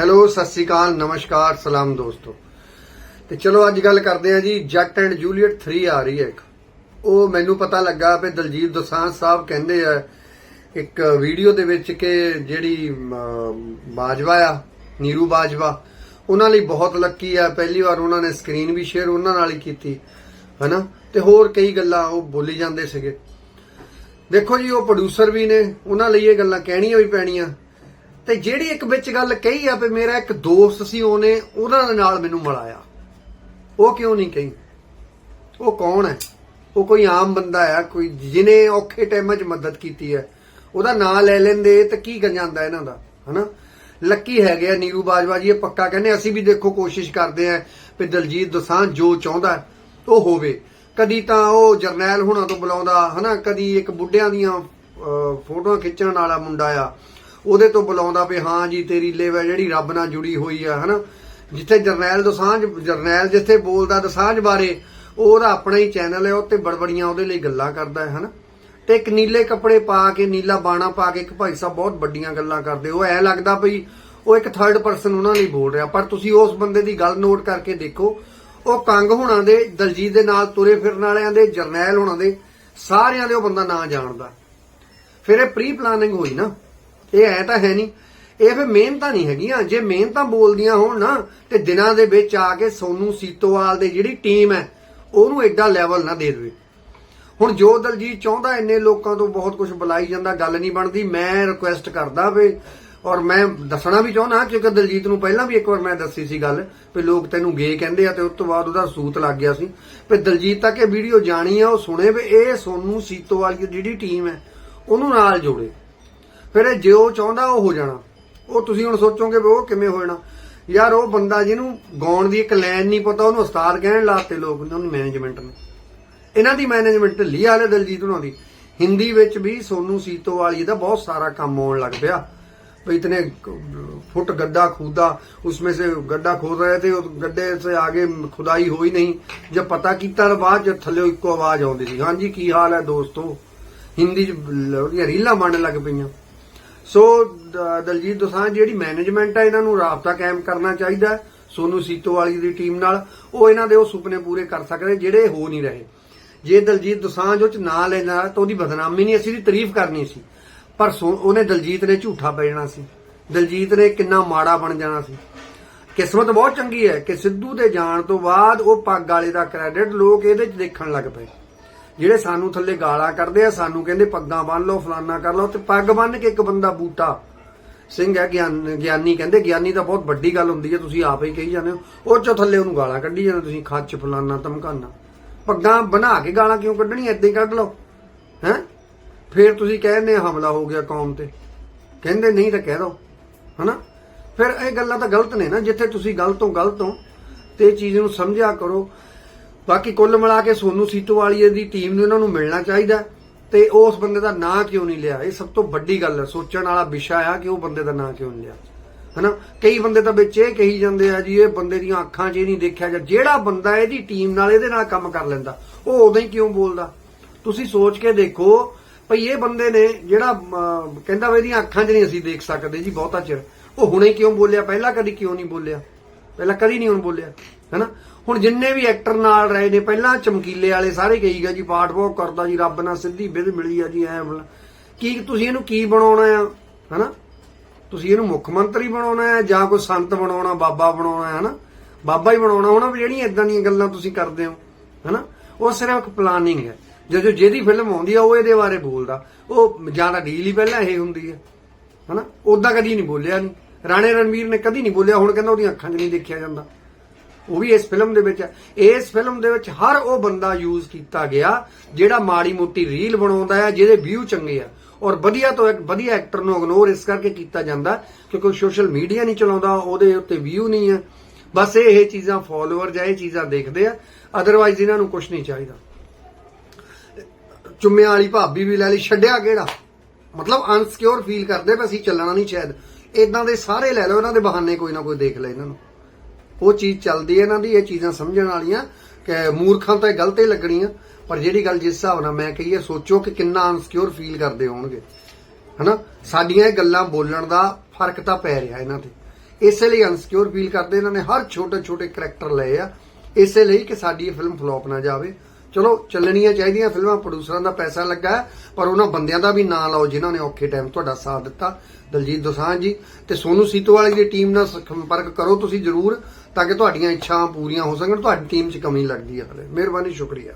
Hello, Sat Sri ਅਕਾਲ, ਨਮਸਕਾਰ, ਸਲਾਮ ਦੋਸਤੋ। ਤੇ ਚਲੋ, ਅੱਜ ਗੱਲ ਕਰਦੇ ਹਾਂ ਜੀ, ਜੱਟ ਐਂਡ ਜੂਲੀਅਟ 3 ਆ ਰਹੀ ਹੈ ਇੱਕ। ਉਹ ਮੈਨੂੰ ਪਤਾ ਲੱਗਾ ਵੀ ਦਲਜੀਤ ਦੋਸਾਂਝ ਸਾਹਿਬ ਕਹਿੰਦੇ ਆ, ਇੱਕ ਵੀਡੀਓ ਦੇ ਵਿੱਚ ਕਿ ਜਿਹੜੀ ਬਾਜਵਾ ਆ, ਨੀਰੂ ਬਾਜਵਾ, ਉਹਨਾਂ ਲਈ ਬਹੁਤ ਲੱਕੀ ਆ। ਪਹਿਲੀ ਵਾਰ ਉਹਨਾਂ ਨੇ ਸਕਰੀਨ ਵੀ ਸ਼ੇਅਰ ਉਹਨਾਂ ਨਾਲ ਹੀ ਕੀਤੀ, ਹਨਾ? ਤੇ ਹੋਰ ਕਈ ਗੱਲਾਂ ਉਹ ਬੋਲੀ ਜਾਂਦੇ ਸੀਗੇ। ਦੇਖੋ ਜੀ, ਉਹ ਪ੍ਰੋਡਿਊਸਰ ਵੀ ਨੇ, ਉਹਨਾਂ ਲਈ ਇਹ ਗੱਲਾਂ ਕਹਿਣੀਆਂ ਵੀ ਪੈਣੀਆਂ। ਤੇ ਜਿਹੜੀ ਇੱਕ ਵਿੱਚ ਗੱਲ ਕਹੀ ਆ ਵੀ ਮੇਰਾ ਇੱਕ ਦੋਸਤ ਸੀ ਉਹਨੇ ਉਹਨਾਂ ਦੇ ਨਾਲ ਮੈਨੂੰ ਮਿਲਾਇਆ। ਉਹ ਕਿਉਂ ਨਹੀਂ ਕਹੀ? ਉਹ ਕੌਣ ਹੈ? ਉਹ ਕੋਈ ਆਮ ਬੰਦਾ ਆ ਕੋਈ ਜਿਨੇ ਔਖੇ ਟਾਈਮਾਂ 'ਚ ਮਦਦ ਕੀਤੀ ਹੈ। ਉਹਦਾ ਨਾਂ ਲੈ ਲੈਂਦੇ ਤਾਂ ਕੀ ਗੰ ਇਹਨਾਂ ਦਾ ਹਨਾ? ਲੱਕੀ ਹੈਗੇ ਆ ਨੀਰੂ ਬਾਜਵਾ ਜੀ ਇਹ ਪੱਕਾ ਕਹਿੰਦੇ ਅਸੀਂ ਵੀ ਦੇਖੋ ਕੋਸ਼ਿਸ਼ ਕਰਦੇ ਆ ਵੀ ਦਲਜੀਤ ਦਸਾਂ ਜੋ ਚਾਹੁੰਦਾ ਉਹ ਹੋਵੇ। ਕਦੀ ਤਾਂ ਉਹ ਜਰਨੈਲ ਹੁਣਾਂ ਤੋਂ ਬੁਲਾਉਂਦਾ ਹਨਾ? ਕਦੀ ਇੱਕ ਬੁੱਢਿਆਂ ਦੀਆਂ ਅਹ, ਫੋਟੋਆਂ ਖਿੱਚਣ ਵਾਲਾ ਮੁੰਡਾ ਆ। ਉਹਦੇ ਤੋਂ ਬੁਲਾਉਂਦਾ ਵੀ ਹਾਂ ਜੀ, ਤੇਰੀ ਲੇਵ ਹੈ ਜਿਹੜੀ ਰੱਬ ਨਾਲ ਜੁੜੀ ਹੋਈ ਆ, ਹਨਾ? ਜਿੱਥੇ ਜਰਨੈਲ ਦੋਸਾਂਝ, ਜਰਨੈਲ ਜਿੱਥੇ ਬੋਲਦਾ ਦੋਸਾਂਝ ਬਾਰੇ ਉਹਦਾ ਆਪਣਾ ਹੀ ਚੈਨਲ ਹੈ ਉੱਤੇ ਬੜਬੜੀਆਂ ਉਹਦੇ ਲਈ ਗੱਲਾਂ ਕਰਦਾ ਹੈ, ਹਨਾ? ਤੇ ਇੱਕ ਨੀਲੇ ਕੱਪੜੇ ਪਾ ਕੇ, ਨੀਲਾ ਬਾਣਾ ਪਾ ਕੇ ਇੱਕ ਭਾਈ ਸਾਹਿਬ ਬਹੁਤ ਵੱਡੀਆਂ ਗੱਲਾਂ ਕਰਦੇ, ਉਹ ਐ ਲੱਗਦਾ ਭਈ ਉਹ ਇੱਕ ਥਰਡ ਪਰਸਨ ਉਹਨਾਂ ਲਈ ਬੋਲ ਰਿਹਾ, ਪਰ ਤੁਸੀਂ ਉਸ ਬੰਦੇ ਦੀ ਗੱਲ ਨੋਟ ਕਰਕੇ ਦੇਖੋ, ਉਹ ਕੰਗ ਹੋਣਾ ਦੇ, ਦਲਜੀਤ ਦੇ ਨਾਲ ਤੁਰੇ ਫਿਰਨ ਵਾਲਿਆਂ ਦੇ, ਜਰਨੈਲ ਹੋਣਾ ਦੇ, ਸਾਰਿਆਂ ਦੇ ਉਹ ਬੰਦਾ ਨਾਂ ਜਾਣਦਾ। ਫਿਰ ਇਹ ਪ੍ਰੀ ਪਲਾਨਿੰਗ ਹੋਈ ਨਾ। ਇਹ ਐ ਤਾਂ ਹੈ ਨਹੀਂ। ਇਹ ਫਿਰ ਮਿਹਨਤਾਂ ਨਹੀਂ ਹੈਗੀਆਂ। ਜੇ ਮਿਹਨਤਾਂ ਬੋਲਦੀਆਂ ਹੋਣ ਨਾ, ਤੇ ਦਿਨਾਂ ਦੇ ਵਿੱਚ ਆ ਕੇ ਸੋਨੂ ਸੀਤੋਵਾਲ ਦੇ ਜਿਹੜੀ ਟੀਮ ਹੈ, ਉਹਨੂੰ ਐਡਾ ਲੈਵਲ ਨਾ ਦੇ ਦੇਵੇ। ਹੁਣ ਜੋ ਦਲਜੀਤ ਚਾਹੁੰਦਾ, ਇੰਨੇ ਲੋਕਾਂ ਤੋਂ ਬਹੁਤ ਕੁਝ ਬੁਲਾਈ ਜਾਂਦਾ, ਗੱਲ ਨਹੀਂ ਬਣਦੀ। ਮੈਂ ਰਿਕੁਐਸਟ ਕਰਦਾ ਵੇ, ਔਰ ਮੈਂ ਦੱਸਣਾ ਵੀ ਚਾਹੁੰਦਾ, ਕਿਉਂਕਿ ਦਲਜੀਤ ਨੂੰ ਪਹਿਲਾਂ ਵੀ ਇੱਕ ਵਾਰ ਮੈਂ ਦੱਸੀ ਸੀ ਗੱਲ, ਵੀ ਲੋਕ ਤੈਨੂੰ ਗੇ ਕਹਿੰਦੇ ਆ ਤੇ ਉਸ ਤੋਂ ਬਾਅਦ ਉਹਦਾ ਸੂਤ ਲੱਗ ਗਿਆ ਸੀ। ਵੀ ਦਲਜੀਤ ਤੱਕ ਇਹ ਵੀਡੀਓ ਜਾਣੀ ਆ, ਉਹ ਸੁਣੇ ਵੀ ਇਹ ਸੋਨੂ ਸੀਤੋਵਾਲ ਦੀ ਜਿਹੜੀ ਟੀਮ ਹੈ, ਉਹਨੂੰ ਨਾਲ ਜੋੜੇ। ਫਿਰ ਇਹ ਜੋ ਚਾਹੁੰਦਾ ਉਹ ਹੋ ਜਾਣਾ ਉਹ ਤੁਸੀਂ ਹੁਣ ਸੋਚੋਗੇ ਵੀ ਉਹ ਕਿਵੇਂ ਹੋ ਜਾਣਾ ਯਾਰ ਉਹ ਬੰਦਾ ਜਿਹਨੂੰ ਗਾਉਣ ਦੀ ਇੱਕ ਲਾਈਨ ਨਹੀਂ ਪਤਾ ਉਹਨੂੰ ਉਸਤਾਦ ਕਹਿਣ ਲਾਤੇ ਲੋਕ ਉਹਨੂੰ ਮੈਨੇਜਮੈਂਟ ਨੇ ਇਹਨਾਂ ਦੀ ਮੈਨੇਜਮੈਂਟ ਢਿੱਲੀ ਹਾਲੇ ਦਲਜੀਤ ਉਹਨਾਂ ਦੀ ਹਿੰਦੀ ਵਿੱਚ ਵੀ ਸੋਨੂ ਸੀਤੋਵਾਲੀ ਦਾ ਬਹੁਤ ਸਾਰਾ ਕੰਮ ਆਉਣ ਲੱਗ ਪਿਆ ਵੀ ਇਤਨੇ फुट गड्ढा खोदा उसमें से गड्ढा खोद रहे थे उस गड्ढे से आगे खुदाई हुई नहीं जब पता ਕੀਤਾ ਤਾਂ ਬਾਅਦ ਚ ਥੱਲੇ ਇੱਕੋ ਆਵਾਜ਼ ਆਉਂਦੀ ਸੀ ਹਾਂਜੀ ਕੀ ਹਾਲ ਹੈ ਦੋਸਤੋ ਹਿੰਦੀ ਚ ਲ- ਉਹਦੀਆਂ ਰੀਲਾਂ ਬਣਨ ਲੱਗ ਪਈਆਂ ਸੋ ਦਲਜੀਤ ਦੋਸਾਂਝ, ਜਿਹੜੀ ਮੈਨੇਜਮੈਂਟ ਆ, ਇਹਨਾਂ ਨੂੰ ਰਾਬਤਾ ਕਾਇਮ ਕਰਨਾ ਚਾਹੀਦਾ ਹੈ। ਸੋਨੂ ਸੀਤੋਵਾਲੀ ਦੀ ਟੀਮ ਨਾਲ। ਉਹ ਇਹਨਾਂ ਦੇ ਉਹ ਸੁਪਨੇ ਪੂਰੇ ਕਰ ਸਕਦੇ ਜਿਹੜੇ ਹੋ ਨਹੀਂ ਰਹੇ। ਜੇ ਦਲਜੀਤ ਦੋਸਾਂਝ ਉਹ ਚ ਨਾ ਲੈਣਾ ਤਾਂ ਉਹਦੀ ਬਦਨਾਮੀ ਨਹੀਂ, ਅਸੀਂ ਦੀ ਤਾਰੀਫ ਕਰਨੀ ਸੀ। ਪਰ ਸੋ- ਉਹਨੇ ਦਲਜੀਤ ਨੇ ਝੂਠਾ ਪੈ ਜਾਣਾ ਸੀ। ਦਲਜੀਤ ਨੇ ਕਿੰਨਾ ਮਾੜਾ ਬਣ ਜਾਣਾ ਸੀ। ਕਿਸਮਤ ਬਹੁਤ ਚੰਗੀ ਹੈ ਕਿ ਸਿੱਧੂ ਦੇ ਜਾਣ ਤੋਂ ਬਾਅਦ ਉਹ ਪੱਗ ਵਾਲੇ ਦਾ ਕ੍ਰੈਡਿਟ ਲੋਕ ਇਹਦੇ 'ਚ ਦੇਖਣ ਲੱਗ ਪਏ। ਜਿਹੜੇ ਸਾਨੂੰ ਥੱਲੇ ਗਾਲਾਂ ਕੱਢਦੇ ਆ, ਸਾਨੂੰ ਕਹਿੰਦੇ ਪੱਗਾਂ ਬੰਨ ਲਓ, ਫਲਾਨਾ ਕਰ ਲਓ ਤੇ ਪੱਗ ਬੰਨ ਕੇ ਇੱਕ ਬੰਦਾ ਬੂਟਾ ਸਿੰਘ ਹੈ, ਗਿਆਨ, ਗਿਆਨੀ ਕਹਿੰਦੇ, ਗਿਆਨੀ ਤਾਂ ਬਹੁਤ ਵੱਡੀ ਗੱਲ ਹੁੰਦੀ ਹੈ, ਤੁਸੀਂ ਆਪ ਹੀ ਕਹੀ ਜਾਂਦੇ ਹੋ। ਉਹ ਚੋਂ ਥੱਲੇ ਉਹਨੂੰ ਗਾਲਾਂ ਕੱਢੀ ਜਾਂਦੇ ਤੁਸੀਂ ਖੱਚ, ਫਲਾਨਾ, ਧਮਕਾਨਾ। ਪੱਗਾਂ ਬਣਾ ਕੇ ਗਾਲਾਂ ਕਿਉਂ ਕੱਢਣੀਆਂ? ਏਦਾਂ ਹੀ ਕੱਢ ਲਓ। ਹੈ? ਫਿਰ ਤੁਸੀਂ ਕਹਿੰਦੇ ਹਮਲਾ ਹੋ ਗਿਆ ਕੌਮ ਤੇ। ਕਹਿੰਦੇ ਨਹੀਂ ਤਾਂ ਕਹਿ ਦੋ। ਹਨਾ? ਫਿਰ ਇਹ ਗੱਲਾਂ ਤਾਂ ਗਲਤ ਨੇ ਨਾ, ਜਿੱਥੇ ਤੁਸੀਂ ਗਲਤ ਹੋ ਗਲਤ ਹੋ ਤੇ ਇਹ ਚੀਜ਼ ਨੂੰ ਸਮਝਿਆ ਕਰੋ। ਬਾਕੀ ਕੁੱਲ ਮਿਲਾ ਕੇ ਸੋਨੂ ਸੀਤੋਵਾਲੀਏ ਦੀ ਟੀਮ ਨੂੰ ਇਹਨਾਂ ਨੂੰ ਮਿਲਣਾ ਚਾਹੀਦਾ ਤੇ ਉਸ ਬੰਦੇ ਦਾ ਨਾਂ ਕਿਉਂ ਨਹੀਂ ਲਿਆ? ਇਹ ਸਭ ਤੋਂ ਵੱਡੀ ਗੱਲ ਹੈ। ਸੋਚਣ ਵਾਲਾ ਵਿਸ਼ਾ ਆ ਕਿ ਉਹ ਬੰਦੇ ਦਾ ਨਾਂ ਕਿਉਂ ਨਹੀਂ ਲਿਆ। ਹਨਾ? ਕਈ ਬੰਦੇ ਤਾਂ ਵਿੱਚ ਇਹ ਕਹੀ ਜਾਂਦੇ ਆ ਜੀ, ਇਹ ਬੰਦੇ ਦੀਆਂ ਅੱਖਾਂ 'ਚ ਇਹ ਨਹੀਂ ਦੇਖਿਆ ਜਾਂ ਜਿਹੜਾ ਬੰਦਾ ਇਹਦੀ ਟੀਮ ਨਾਲ ਇਹਦੇ ਨਾਲ ਕੰਮ ਕਰ ਲੈਂਦਾ, ਉਹ ਉਦੋਂ ਹੀ ਕਿਉਂ ਬੋਲਦਾ? ਤੁਸੀਂ ਸੋਚ ਕੇ ਦੇਖੋ ਭਈ ਇਹ ਬੰਦੇ ਨੇ ਜਿਹੜਾ ਕਹਿੰਦਾ ਵੀ ਇਹਦੀਆਂ ਅੱਖਾਂ 'ਚ ਨਹੀਂ ਅਸੀਂ ਦੇਖ ਸਕਦੇ ਜੀ, ਬਹੁਤਾ ਚਿਰ। ਉਹ ਹੁਣੇ ਕਿਉਂ ਬੋਲਿਆ? ਪਹਿਲਾਂ ਕਦੀ ਕਿਉਂ ਨਹੀਂ ਬੋਲਿਆ? ਪਹਿਲਾਂ ਕਦੀ ਨਹੀਂ ਹੁਣ ਬੋਲਿਆ? ਹੈਨਾ? ਹੁਣ ਜਿੰਨੇ ਵੀ ਐਕਟਰ ਨਾਲ ਰਹੇ ਨੇ, ਪਹਿਲਾਂ ਚਮਕੀਲੇ ਵਾਲੇ ਸਾਰੇ ਕਹੀ ਗਿਆ ਜੀ, ਪਾਠ ਬਹੁਤ ਕਰਦਾ ਜੀ, ਰੱਬ ਨਾਲ ਸਿੱਧੀ ਬਿਧ ਮਿਲੀ ਆ ਜੀ, ਐ ਕੀ ਤੁਸੀਂ ਇਹਨੂੰ ਕੀ ਬਣਾਉਣਾ ਆ, ਹੈਨਾ? ਤੁਸੀਂ ਇਹਨੂੰ ਮੁੱਖ ਮੰਤਰੀ ਬਣਾਉਣਾ ਹੈ ਜਾਂ ਕੋਈ ਸੰਤ ਬਣਾਉਣਾ, ਬਾਬਾ ਬਣਾਉਣਾ ਹੈ ਹਨਾ? ਬਾਬਾ ਹੀ ਬਣਾਉਣਾ, ਹੋਣਾ ਵੀ ਜਿਹੜੀਆਂ ਇਦਾਂ ਦੀਆਂ ਗੱਲਾਂ ਤੁਸੀਂ ਕਰਦੇ ਹੋ, ਹਨਾ? ਉਹ ਸਿਰਫ ਇੱਕ ਪਲਾਨਿੰਗ ਹੈ ਜਦੋਂ ਜਿਹਦੀ ਫਿਲਮ ਆਉਂਦੀ ਆ, ਉਹ ਇਹਦੇ ਬਾਰੇ ਬੋਲਦਾ। ਉਹ ਜਾਂ ਤਾਂ ਡੀਲ ਹੀ ਪਹਿਲਾਂ ਇਹ ਹੁੰਦੀ ਹੈ ਹਨਾ? ਉਦਾਂ ਕਦੀ ਨਹੀਂ ਬੋਲਿਆ ਨਹੀਂ ਰਾਣੇ ਰਣਵੀਰ ਨੇ ਕਦੀ ਨਹੀਂ ਬੋਲਿਆ, ਹੁਣ ਕਹਿੰਦਾ ਉਹਦੀਆਂ ਅੱਖਾਂ 'ਚ ਨਹੀਂ ਦੇਖਿਆ ਜਾਂਦਾ। ਉਹ ਵੀ ਇਸ ਫਿਲਮ ਦੇ ਵਿੱਚ ਹੈ। ਇਸ ਫਿਲਮ ਦੇ ਵਿੱਚ ਹਰ ਉਹ ਬੰਦਾ ਯੂਜ਼ ਕੀਤਾ ਗਿਆ ਜਿਹੜਾ ਮਾੜੀ ਮੋਟੀ ਰੀਲ ਬਣਾਉਂਦਾ ਹੈ, ਜਿਹਦੇ ਵਿਊ ਚੰਗੇ ਆ। ਔਰ ਵਧੀਆ ਤੋਂ ਇੱਕ ਵਧੀਆ ਐਕਟਰ ਨੂੰ ਇਗਨੋਰ ਇਸ ਕਰਕੇ ਕੀਤਾ ਜਾਂਦਾ ਕਿਉਂਕਿ ਸੋਸ਼ਲ ਮੀਡੀਆ ਨਹੀਂ ਚਲਾਉਂਦਾ, ਉਹਦੇ ਉੱਤੇ ਵਿਊ ਨਹੀਂ ਹੈ। ਬਸ ਇਹ ਇਹ ਚੀਜ਼ਾਂ ਫਾਲੋਅਰ ਜਾਂ ਇਹ ਚੀਜ਼ਾਂ ਦੇਖਦੇ ਆ। ਅਦਰਵਾਈਜ਼ ਇਹਨਾਂ ਨੂੰ ਕੁਝ ਨਹੀਂ ਚਾਹੀਦਾ। ਚੁੰਮਿਆਂ ਵਾਲੀ ਭਾਬੀ ਵੀ ਲੈ ਲਈ, ਛੱਡਿਆ ਕਿਹੜਾ? ਮਤਲਬ ਅਨਸਿਕਿਉਰ ਫੀਲ ਕਰਦੇ ਵੀ ਅਸੀਂ ਚੱਲਣਾ ਨਹੀਂ ਸ਼ਾਇਦ। ਇਦਾਂ ਦੇ ਸਾਰੇ ਲੈ ਲਓ, ਇਹਨਾਂ ਦੇ ਬਹਾਨੇ ਕੋਈ ਨਾ ਕੋਈ ਦੇਖ ਲੈ ਇਹਨਾਂ ਨੂੰ। ਉਹ ਚੀਜ਼ ਚੱਲਦੀ ਹੈ ਇਹਨਾਂ ਦੀ, ਇਹ ਚੀਜ਼ਾਂ ਸਮਝਣ ਵਾਲੀਆਂ ਕਿ ਮੂਰਖਾਂ ਤਾਂ ਇਹ ਗਲਤ ਹੀ ਲੱਗਣੀਆਂ। ਪਰ ਜਿਹੜੀ ਗੱਲ ਜਿਸ ਹਿਸਾਬ ਨਾਲ ਮੈਂ ਕਹੀ ਹੈ, ਸੋਚੋ ਕਿ ਕਿੰਨਾ ਅਨਸਿਕਿਉਰ ਫੀਲ ਕਰਦੇ ਹੋਣਗੇ। ਹਨਾ? ਸਾਡੀਆਂ ਇਹ ਗੱਲਾਂ ਬੋਲਣ ਦਾ ਫ਼ਰਕ ਤਾਂ ਪੈ ਰਿਹਾ ਇਹਨਾਂ ਤੇ। ਇਸੇ ਲਈ ਅਨਸਿਕਿਉਰ ਫੀਲ ਕਰਦੇ, ਇਹਨਾਂ ਨੇ ਹਰ ਛੋਟੇ ਛੋਟੇ ਕਰੈਕਟਰ ਲਏ ਆ। ਇਸੇ ਲਈ ਕਿ ਸਾਡੀ ਇਹ ਫਿਲਮ ਫਲॉप ਨਾ ਜਾਵੇ। ਚਲੋ, ਚੱਲਣੀਆਂ ਚਾਹੀਦੀਆਂ ਫਿਲਮਾਂ ਪ੍ਰੋਡਿਊਸਰਾਂ ਦਾ ਪੈਸਾ ਲੱਗਾ ਪਰ ਉਹਨਾਂ ਬੰਦਿਆਂ ਦਾ ਵੀ ਨਾਂ ਲਓ ਜਿਨ੍ਹਾਂ ਨੇ ਔਖੇ ਟਾਈਮ ਤੁਹਾਡਾ ਸਾਥ ਦਿੱਤਾ। ਦਲਜੀਤ ਦੋਸਾਂਝ ਜੀ ਤੇ ਸੋਨੂ ਸੀਤੋ ਵਾਲੀ ਦੀ ਟੀਮ ਨਾਲ ਸੰਪਰਕ ਕਰੋ ਤੁਸੀਂ ਜਰੂਰ, ਤਾਂ ਕਿ ਤੁਹਾਡੀਆਂ ਇੱਛਾਵਾਂ ਪੂਰੀਆਂ ਹੋ ਸਕਣ, ਤੁਹਾਡੀ ਟੀਮ 'ਚ ਕਮੀ ਲੱਗਦੀ ਹੈ ਹਲੇ। ਮਿਹਰਬਾਨੀ, ਸ਼ੁਕਰੀਆ।